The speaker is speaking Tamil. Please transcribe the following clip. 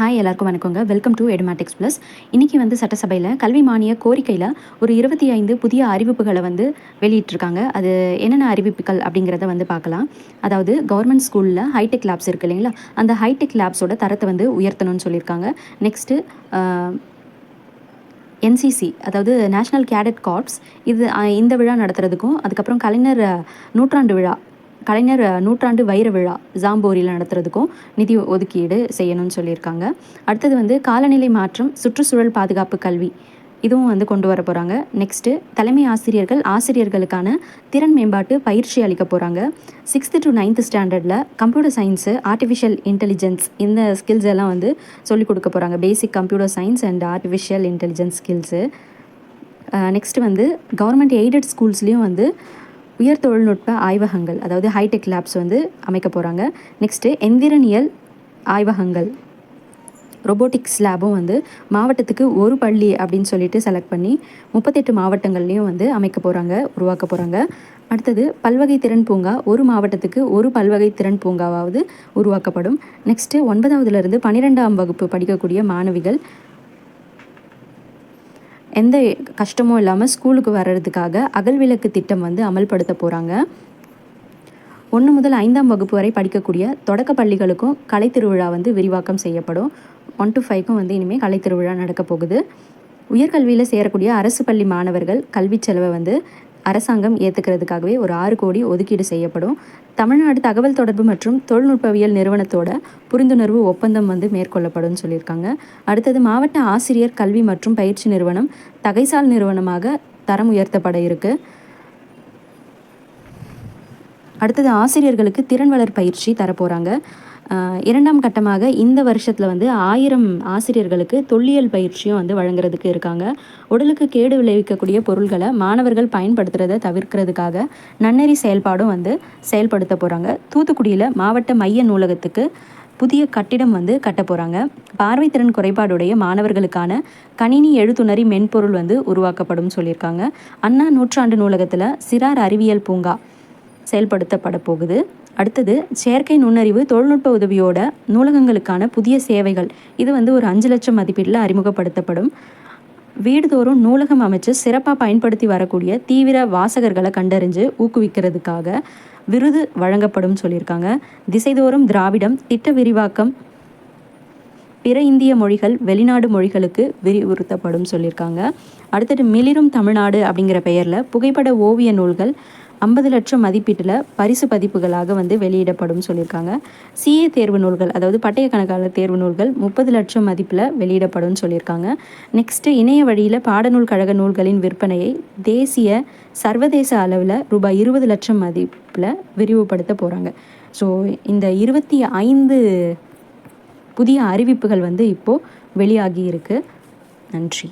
ஹாய் எல்லாருக்கும் வணக்கங்க. வெல்கம் டு எடுமேட்டிக்ஸ் ப்ளஸ் இன்றைக்கி வந்து சட்டசபையில் கல்வி மானிய கோரிக்கையில் ஒரு இருபத்தி ஐந்து புதிய அறிவிப்புகளை வந்து வெளியிட்டிருக்காங்க. அது என்னென்ன அறிவிப்புகள் அப்படிங்கிறத வந்து பார்க்கலாம். அதாவது கவர்மெண்ட் ஸ்கூலில் ஹைடெக் லேப்ஸ் இருக்குது இல்லைங்களா? அந்த ஹைடெக் லேப்ஸோட தரத்தை வந்து உயர்த்தணும்னு சொல்லியிருக்காங்க. நெக்ஸ்ட்டு என்சிசி அதாவது நேஷ்னல் கேடட் கார்ப்ஸ் இது இந்த விழா நடத்துறதுக்கும் அதுக்கப்புறம் கலைஞர் நூற்றாண்டு விழா கலைஞர் நூற்றாண்டு வைர விழா ஜாம்போரியில் நடத்துறதுக்கும் நிதி ஒதுக்கீடு செய்யணும்னு சொல்லியிருக்காங்க. அடுத்தது வந்து காலநிலை மாற்றம் சுற்றுச்சூழல் பாதுகாப்பு கல்வி. இதுவும் வந்து கொண்டு வர போகிறாங்க நெக்ஸ்ட்டு தலைமை ஆசிரியர்கள் ஆசிரியர்களுக்கான திறன் மேம்பாட்டு பயிற்சி அளிக்க போகிறாங்க சிக்ஸ்த்து டு நைன்த்து ஸ்டாண்டர்டில் கம்ப்யூட்டர் சயின்ஸு ஆர்டிஃபிஷியல் இன்டெலிஜென்ஸ் இந்த ஸ்கில்ஸ் எல்லாம் வந்து சொல்லிக் கொடுக்க போகிறாங்க basic computer science and artificial intelligence skills next வந்து கவர்மெண்ட் எய்டட் ஸ்கூல்ஸ்லேயும் வந்து உயர் தொழில்நுட்ப ஆய்வகங்கள் அதாவது ஹைடெக் லேப்ஸ் வந்து அமைக்க போகிறாங்க நெக்ஸ்ட்டு எந்திரனியல் ஆய்வகங்கள். ரொபோட்டிக்ஸ் லேபும் வந்து மாவட்டத்துக்கு ஒரு பள்ளி அப்படின்னு சொல்லிட்டு செலக்ட் பண்ணி முப்பத்தெட்டு மாவட்டங்கள்லேயும் வந்து அமைக்க போகிறாங்க உருவாக்க போகிறாங்க அடுத்தது பல்வகை திறன் பூங்கா ஒரு மாவட்டத்துக்கு ஒரு பல்வகை திறன் பூங்காவாவது உருவாக்கப்படும். நெக்ஸ்ட்டு ஒன்பதாவதுலேருந்து பன்னிரெண்டாம் வகுப்பு படிக்கக்கூடிய மாணவிகள் எந்த கஷ்டமும் இல்லாமல் ஸ்கூலுக்கு வர்றதுக்காக அகல்விளக்கு திட்டம் வந்து அமல்படுத்த போகிறாங்க ஒன்று முதல் ஐந்தாம் வகுப்பு வரை படிக்கக்கூடிய தொடக்க பள்ளிகளுக்கும் கலைத்திருவிழா வந்து விரிவாக்கம் செய்யப்படும். ஒன் டு ஃபைவ்க்கும் வந்து இனிமேல் கலைத்திருவிழா நடக்க போகுது. உயர்கல்வியில் சேரக்கூடிய அரசு பள்ளி மாணவர்கள் கல்விச் செலவை வந்து அரசாங்கம் ஏற்றுக்கிறதுக்காகவே ஒரு ஆறு கோடி ஒதுக்கீடு செய்யப்படும். தமிழ்நாடு தகவல் தொடர்பு மற்றும் தொழில்நுட்பவியல் நிறுவனத்தோட புரிந்துணர்வு ஒப்பந்தம் வந்து மேற்கொள்ளப்படும்னு சொல்லியிருக்காங்க. அடுத்தது மாவட்ட ஆசிரியர் கல்வி மற்றும் பயிற்சி நிறுவனம் தகைசால் நிறுவனமாக தரம் உயர்த்தப்பட இருக்குது அடுத்தது ஆசிரியர்களுக்கு திறன் வளர் பயிற்சி தரப்போகிறாங்க இரண்டாம் கட்டமாக இந்த வருஷத்தில் வந்து ஆயிரம் ஆசிரியர்களுக்கு தொல்லியல் பயிற்சியும் வந்து வழங்குறதுக்கு இருக்காங்க. உடலுக்கு கேடு விளைவிக்கக்கூடிய பொருள்களை மாணவர்கள் பயன்படுத்துகிறத தவிர்க்கிறதுக்காக நன்னெறி செயல்பாடும் வந்து செயல்படுத்த போகிறாங்க தூத்துக்குடியில் மாவட்ட மைய நூலகத்துக்கு புதிய கட்டிடம் வந்து கட்ட போகிறாங்க பார்வைத்திறன் குறைபாடுடைய மாணவர்களுக்கான கணினி எழுத்துணரி மென்பொருள் வந்து உருவாக்கப்படும் சொல்லியிருக்காங்க. அண்ணா நூற்றாண்டு நூலகத்தில் சிறார் அறிவியல் பூங்கா செயல்படுத்தப்பட போகுது. அடுத்தது செயற்கை நுண்ணறிவு தொழில்நுட்ப உதவியோட நூலகங்களுக்கான புதிய சேவைகள். இது வந்து ஒரு அஞ்சு லட்சம் மதிப்பீட்டில் அறிமுகப்படுத்தப்படும். வீடுதோறும் நூலகம் அமைச்சு சிறப்பாக பயன்படுத்தி வரக்கூடிய தீவிர வாசகர்களை கண்டறிஞ்சு ஊக்குவிக்கிறதுக்காக விருது வழங்கப்படும் சொல்லியிருக்காங்க. திசைதோறும் திராவிடம் திட்ட விரிவாக்கம் பிற இந்திய மொழிகள் வெளிநாடு மொழிகளுக்கு விரிவுறுத்தப்படும் சொல்லியிருக்காங்க. அடுத்தது மிளிரும் தமிழ்நாடு அப்படிங்கிற பெயரில் புகைப்பட ஓவிய நூல்கள் ஐம்பது லட்சம் மதிப்பீட்டில் பரிசு பதிப்புகளாக வந்து வெளியிடப்படும் சொல்லியிருக்காங்க. சிஏ தேர்வு நூல்கள் அதாவது பட்டய கணக்காளர் தேர்வு நூல்கள் முப்பது லட்சம் மதிப்பில் வெளியிடப்படும் சொல்லியிருக்காங்க. நெக்ஸ்ட்டு இணைய வழியில் பாடநூல் கழக நூல்களின் விற்பனையை தேசிய சர்வதேச அளவில் ரூபாய் இருபது லட்சம் மதிப்பில் விரிவுபடுத்த போகிறாங்க ஸோ இந்த இருபத்தி ஐந்து புதிய அறிவிப்புகள் வந்து இப்போது வெளியாகி இருக்குது நன்றி.